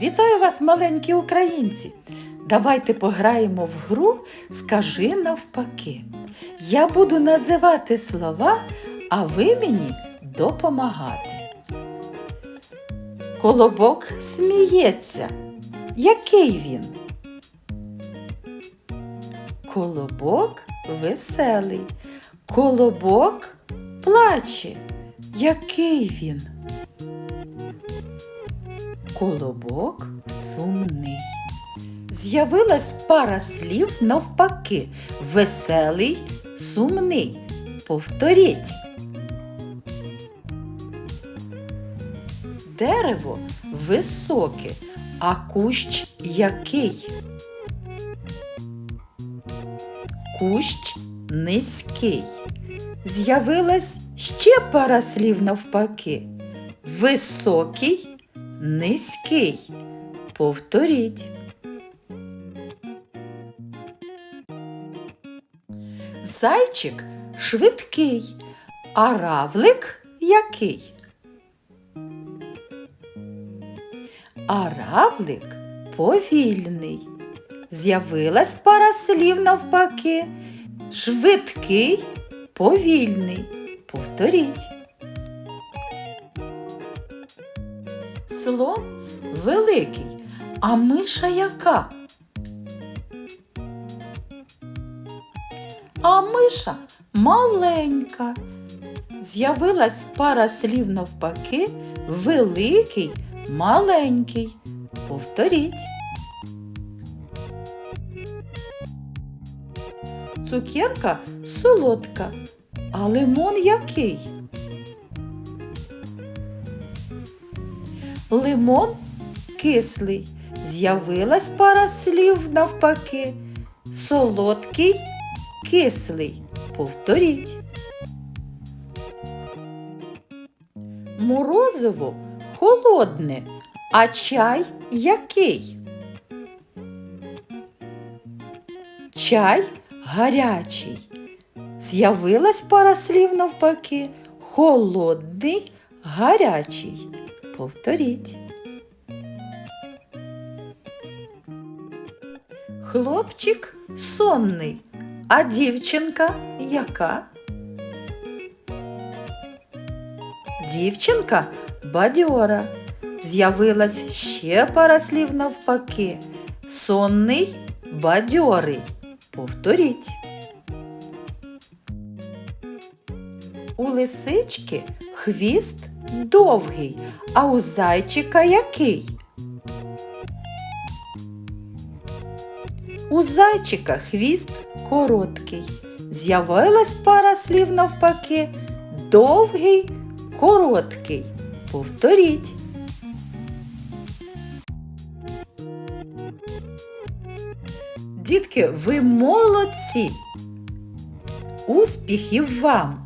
Вітаю вас, маленькі українці! Давайте пограємо в гру Скажи навпаки. Я буду називати слова, а ви мені допомагати. Колобок сміється. Який він? Колобок веселий. Колобок плаче. Який він? Колобок сумний. З'явилась пара слів навпаки. Веселий, сумний. Повторіть. Дерево високе, а кущ який? Кущ низький. З'явилась ще пара слів навпаки. Високий, низький. Повторіть. Зайчик швидкий, а равлик який? А равлик повільний. З'явилась пара слів навпаки. Швидкий, повільний. Повторіть. Слон великий, а миша яка? А миша маленька. З'явилась пара слів навпаки, великий, маленький. Повторіть. Цукерка солодка, а лимон який? Лимон кислий. З'явилась пара слів навпаки. Солодкий, кислий. Повторіть. Морозиво холодне, а чай який? Чай гарячий. З'явилась пара слів навпаки. Холодний, гарячий. Повторіть. Хлопчик сонний, а дівчинка яка? Дівчинка бадьора. З'явилась ще пара слів навпаки. Сонний, бадьорий. Повторіть. У лисички хвіст довгий, а у зайчика який? У зайчика хвіст короткий. З'явилась пара слів навпаки. Довгий, короткий. Повторіть. Дітки, ви молодці! Успіхів вам!